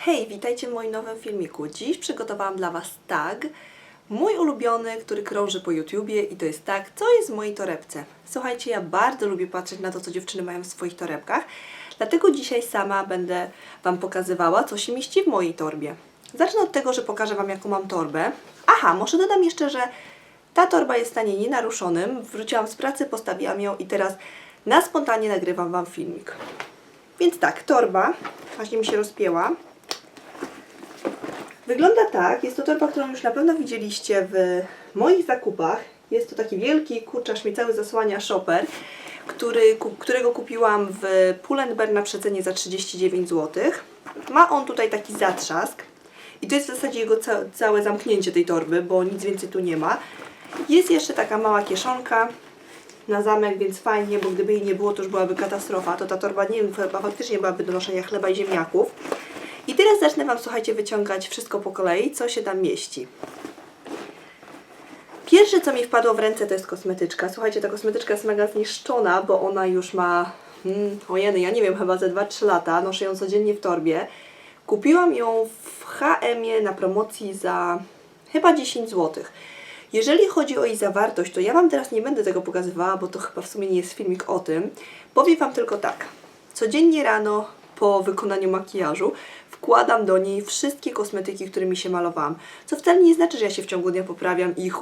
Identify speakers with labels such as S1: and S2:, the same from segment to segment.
S1: Hej, witajcie w moim nowym filmiku. Dziś przygotowałam dla Was tag, mój ulubiony, który krąży po YouTubie i to jest tag, co jest w mojej torebce. Słuchajcie, ja bardzo lubię patrzeć na to, co dziewczyny mają w swoich torebkach, dlatego dzisiaj sama będę Wam pokazywała, co się mieści w mojej torbie. Zacznę od tego, że pokażę Wam, jaką mam torbę. Aha, może dodam jeszcze, że ta torba jest w stanie nienaruszonym. Wróciłam z pracy, postawiłam ją i teraz na spontanie nagrywam Wam filmik. Więc tak, torba, właśnie mi się rozpięła. Wygląda tak, jest to torba, którą już na pewno widzieliście w moich zakupach. Jest to taki wielki kurczarz, mi cały zasłania shopper, który, którego kupiłam w Pull&Bear na przecenie za 39 zł. Ma on tutaj taki zatrzask i to jest w zasadzie jego ca całe zamknięcie tej torby, bo nic więcej tu nie ma. Jest jeszcze taka mała kieszonka na zamek, więc fajnie, bo gdyby jej nie było, to już byłaby katastrofa. To ta torba nie wiem, chyba faktycznie byłaby do noszenia chleba i ziemniaków. I teraz zacznę Wam, słuchajcie, wyciągać wszystko po kolei, co się tam mieści. Pierwsze, co mi wpadło w ręce, to jest kosmetyczka. Słuchajcie, ta kosmetyczka jest mega zniszczona, bo ona już ma, hmm, ojeny, ja nie wiem, chyba ze 2-3 lata. Noszę ją codziennie w torbie. Kupiłam ją w H&M na promocji za chyba 10 zł. Jeżeli chodzi o jej zawartość, to ja Wam teraz nie będę tego pokazywała, bo to chyba w sumie nie jest filmik o tym. Powiem Wam tylko tak. Codziennie rano po wykonaniu makijażu wkładam do niej wszystkie kosmetyki, którymi się malowałam. Co wcale nie znaczy, że ja się w ciągu dnia poprawiam i ich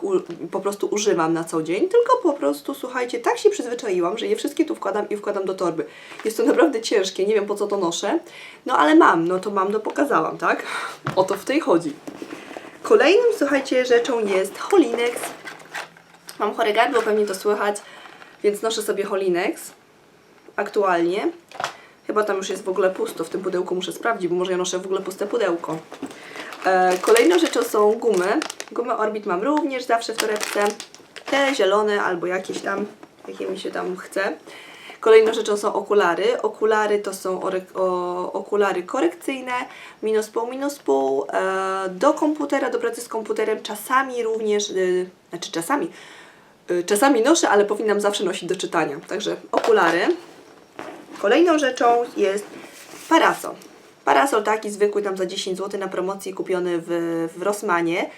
S1: po prostu używam na co dzień, tylko po prostu, słuchajcie, tak się przyzwyczaiłam, że je wszystkie tu wkładam i wkładam do torby. Jest to naprawdę ciężkie, nie wiem po co to noszę, no ale mam, no to mam, no pokazałam, tak? O to w tej chodzi. Kolejną, słuchajcie, rzeczą jest Holinex. Mam chore gardło, pewnie to słychać, więc noszę sobie Holinex aktualnie. Chyba tam już jest w ogóle pusto, w tym pudełku muszę sprawdzić, bo może ja noszę w ogóle puste pudełko. E, kolejną rzeczą są gumy. Gumy Orbit mam również zawsze w torebce. Te zielone albo jakieś tam, jakie mi się tam chce. Kolejną rzeczą są okulary. Okulary to są o, okulary korekcyjne, minus pół, minus pół, e, do komputera, do pracy z komputerem, czasami również, y, znaczy czasami, y, czasami noszę, ale powinnam zawsze nosić do czytania. Także okulary. Kolejną rzeczą jest parasol. Parasol taki zwykły, tam za 10 zł na promocji kupiony w, w Rossmanie.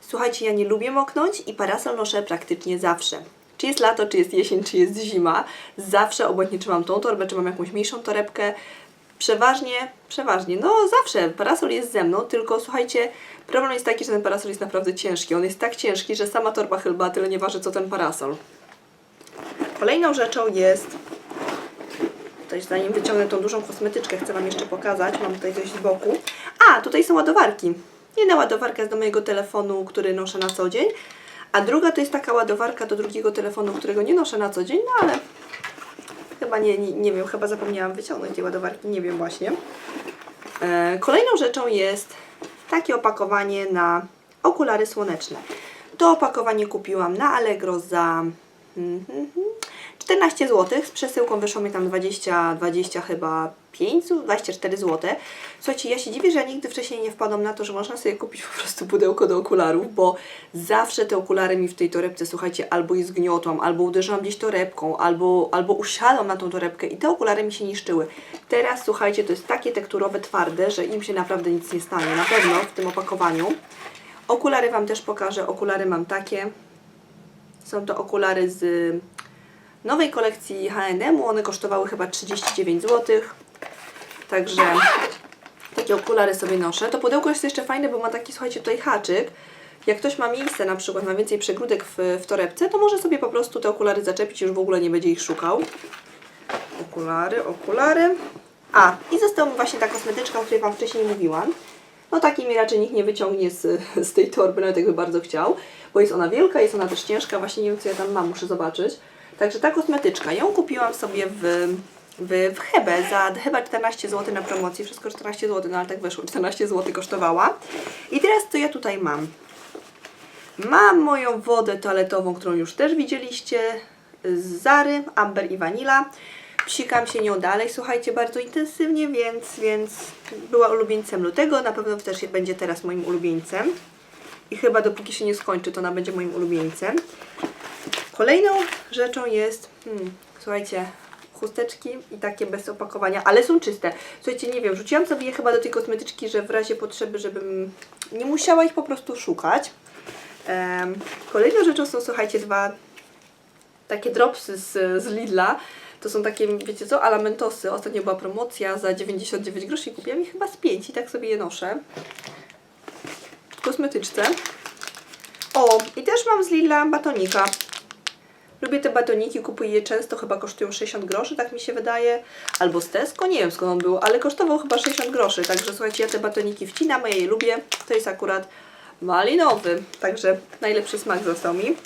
S1: Słuchajcie, ja nie lubię moknąć i parasol noszę praktycznie zawsze. Czy jest lato, czy jest jesień, czy jest zima. Zawsze, obojętnie czy mam tą torbę, czy mam jakąś mniejszą torebkę. Przeważnie, przeważnie, no zawsze parasol jest ze mną, tylko słuchajcie, problem jest taki, że ten parasol jest naprawdę ciężki. On jest tak ciężki, że sama torba chyba tyle nie waży, co ten parasol. Kolejną rzeczą jest Tutaj zanim wyciągnę tą dużą kosmetyczkę, chcę Wam jeszcze pokazać. Mam tutaj coś z boku. A, tutaj są ładowarki. Jedna ładowarka jest do mojego telefonu, który noszę na co dzień, a druga to jest taka ładowarka do drugiego telefonu, którego nie noszę na co dzień, no ale chyba nie, nie, nie wiem, chyba zapomniałam wyciągnąć tej ładowarki, nie wiem właśnie. E, kolejną rzeczą jest takie opakowanie na okulary słoneczne. To opakowanie kupiłam na Allegro za mhm, 14 zł. Z przesyłką wyszło mi tam 20, 20 chyba 5, 24 zł. Słuchajcie, ja się dziwię, że ja nigdy wcześniej nie wpadłam na to, że można sobie kupić po prostu pudełko do okularów, bo zawsze te okulary mi w tej torebce, słuchajcie, albo je zgniotłam, albo uderzyłam gdzieś torebką, albo, albo usiadłam na tą torebkę i te okulary mi się niszczyły. Teraz, słuchajcie, to jest takie tekturowe, twarde, że im się naprawdę nic nie stanie. Na pewno w tym opakowaniu. Okulary Wam też pokażę. Okulary mam takie. Są to okulary z nowej kolekcji H&M. One kosztowały chyba 39 zł. Także takie okulary sobie noszę. To pudełko jest jeszcze fajne, bo ma taki, słuchajcie, tutaj haczyk. Jak ktoś ma miejsce, na przykład ma więcej przegródek w, w torebce, to może sobie po prostu te okulary zaczepić i już w ogóle nie będzie ich szukał. Okulary, okulary. A, i została mi właśnie ta kosmetyczka, o której Wam wcześniej mówiłam. No takiej mi raczej nikt nie wyciągnie z, z tej torby, nawet jakby bardzo chciał, bo jest ona wielka, jest ona też ciężka, właśnie nie wiem co ja tam mam, muszę zobaczyć. Także ta kosmetyczka, ją kupiłam sobie w, w, w Hebe za chyba 14 zł na promocji, wszystko 14 zł, no ale tak wyszło, 14 zł kosztowała. I teraz co ja tutaj mam? Mam moją wodę toaletową, którą już też widzieliście z Zary, Amber i Vanilla. Psikam się nią dalej, słuchajcie, bardzo intensywnie, więc, więc była ulubieńcem lutego, na pewno też będzie teraz moim ulubieńcem. I chyba dopóki się nie skończy, to ona będzie moim ulubieńcem. Kolejną rzeczą jest, hmm, słuchajcie, chusteczki i takie bez opakowania, ale są czyste. Słuchajcie, nie wiem, rzuciłam sobie je chyba do tej kosmetyczki, że w razie potrzeby, żebym nie musiała ich po prostu szukać. Em, kolejną rzeczą są, słuchajcie, dwa takie dropsy z, z Lidla. To są takie, wiecie co, alamentosy. Ostatnio była promocja za 99 groszy i kupiłam ich chyba z 5 i tak sobie je noszę. W kosmetyczce. O, i też mam z Lidla batonika. Lubię te batoniki, kupuję je często, chyba kosztują 60 groszy, tak mi się wydaje. Albo z Tesco, nie wiem skąd on był, ale kosztował chyba 60 groszy. Także słuchajcie, ja te batoniki wcinam, ja je lubię. To jest akurat malinowy, także najlepszy smak został mi.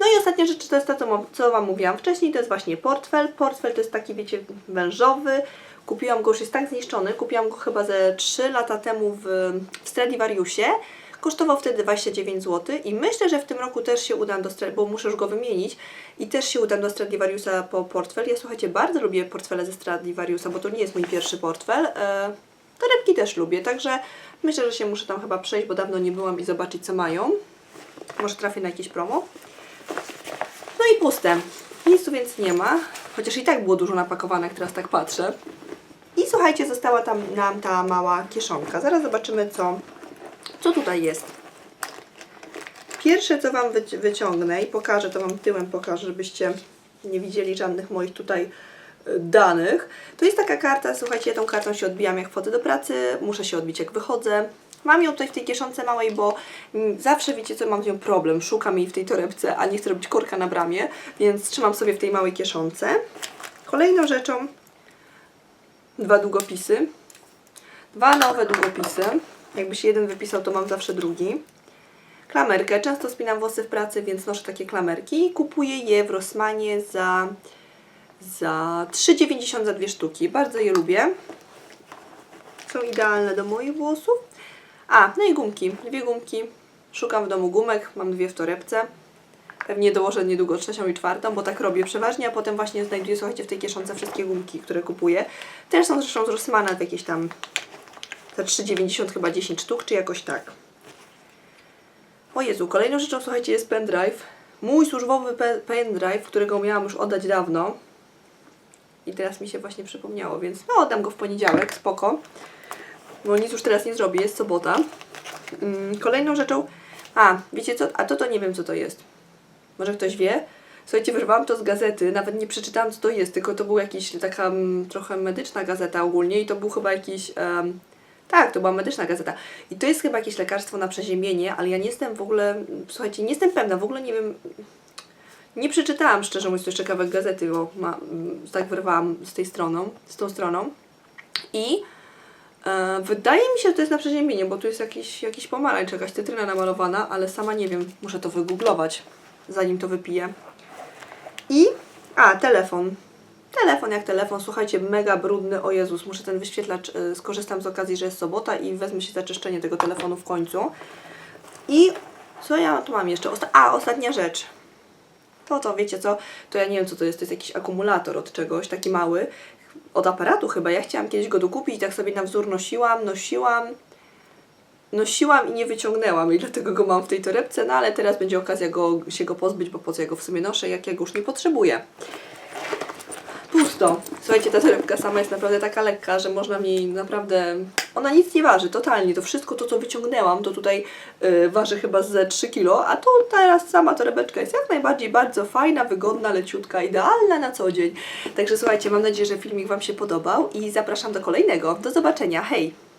S1: No i ostatnia rzecz to jest to, co, Wam mówiłam wcześniej, to jest właśnie portfel. Portfel to jest taki, wiecie, wężowy. Kupiłam go, już jest tak zniszczony, kupiłam go chyba ze 3 lata temu w, w Stradivariusie. Kosztował wtedy 29 zł i myślę, że w tym roku też się udam do bo muszę już go wymienić i też się udam do Stradivariusa po portfel. Ja słuchajcie, bardzo lubię portfele ze Stradivariusa, bo to nie jest mój pierwszy portfel. E, torebki też lubię, także myślę, że się muszę tam chyba przejść, bo dawno nie byłam i zobaczyć co mają. Może trafię na jakieś promo. No i puste. Nic tu więc nie ma, chociaż i tak było dużo napakowane, jak teraz tak patrzę. I słuchajcie, została tam nam ta mała kieszonka. Zaraz zobaczymy, co, co tutaj jest. Pierwsze, co Wam wyci- wyciągnę i pokażę, to Wam tyłem pokażę, żebyście nie widzieli żadnych moich tutaj y, danych. To jest taka karta, słuchajcie, ja tą kartą się odbijam jak wchodzę do pracy, muszę się odbić jak wychodzę. Mam ją tutaj w tej kieszonce małej, bo mm, zawsze wiecie co, mam z nią problem, szukam jej w tej torebce, a nie chcę robić korka na bramie, więc trzymam sobie w tej małej kieszonce. Kolejną rzeczą dwa długopisy. Dwa nowe długopisy. Jakby się jeden wypisał, to mam zawsze drugi. Klamerkę. Często spinam włosy w pracy, więc noszę takie klamerki. Kupuję je w Rossmanie za, za 3,90 za dwie sztuki. Bardzo je lubię. Są idealne do moich włosów. A, no i gumki. Dwie gumki. Szukam w domu gumek. Mam dwie w torebce. Pewnie dołożę niedługo trzecią i czwartą, bo tak robię przeważnie, a potem właśnie znajduję, słuchajcie, w tej kieszonce wszystkie gumki, które kupuję. Też są zresztą z Rossmana w jakieś tam za 3,90 chyba 10 sztuk, czy jakoś tak. O Jezu, kolejną rzeczą, słuchajcie, jest pendrive. Mój służbowy pe- pendrive, którego miałam już oddać dawno. I teraz mi się właśnie przypomniało, więc no oddam go w poniedziałek, spoko. Bo nic już teraz nie zrobię, jest sobota. Mm, kolejną rzeczą... A, wiecie co? A to to nie wiem, co to jest. Może ktoś wie? Słuchajcie, wyrwałam to z gazety, nawet nie przeczytałam, co to jest, tylko to była jakaś taka mm, trochę medyczna gazeta ogólnie i to był chyba jakiś... em, tak, to była medyczna gazeta. I to jest chyba jakieś lekarstwo na przeziębienie, ale ja nie jestem w ogóle, słuchajcie, nie jestem pewna, w ogóle nie wiem, nie przeczytałam szczerze mówiąc jeszcze kawałek gazety, bo ma, tak wyrwałam z tej stroną, z tą stroną. I e, wydaje mi się, że to jest na przeziębienie, bo tu jest jakiś, jakiś pomarańcz, jakaś cytryna namalowana, ale sama nie wiem, muszę to wygooglować, zanim to wypiję. I, a, telefon. Telefon jak telefon, słuchajcie, mega brudny, o Jezus, muszę ten wyświetlacz, y, skorzystam z okazji, że jest sobota i wezmę się za czyszczenie tego telefonu w końcu. I co ja tu mam jeszcze? Osta- a, ostatnia rzecz. To to, wiecie co, to ja nie wiem co to jest, to jest jakiś akumulator od czegoś, taki mały, od aparatu chyba. Ja chciałam kiedyś go dokupić i tak sobie na wzór nosiłam, nosiłam, nosiłam i nie wyciągnęłam i dlatego go mam w tej torebce, no ale teraz będzie okazja go, się go pozbyć, bo po co ja go w sumie noszę, jak ja go już nie potrzebuję. Pusto. Słuchajcie, ta torebka sama jest naprawdę taka lekka, że można w niej naprawdę... Ona nic nie waży, totalnie. To wszystko to, co wyciągnęłam, to tutaj y, waży chyba ze 3 kg, a tu teraz sama torebeczka jest jak najbardziej bardzo fajna, wygodna, leciutka, idealna na co dzień. Także słuchajcie, mam nadzieję, że filmik Wam się podobał i zapraszam do kolejnego. Do zobaczenia, hej!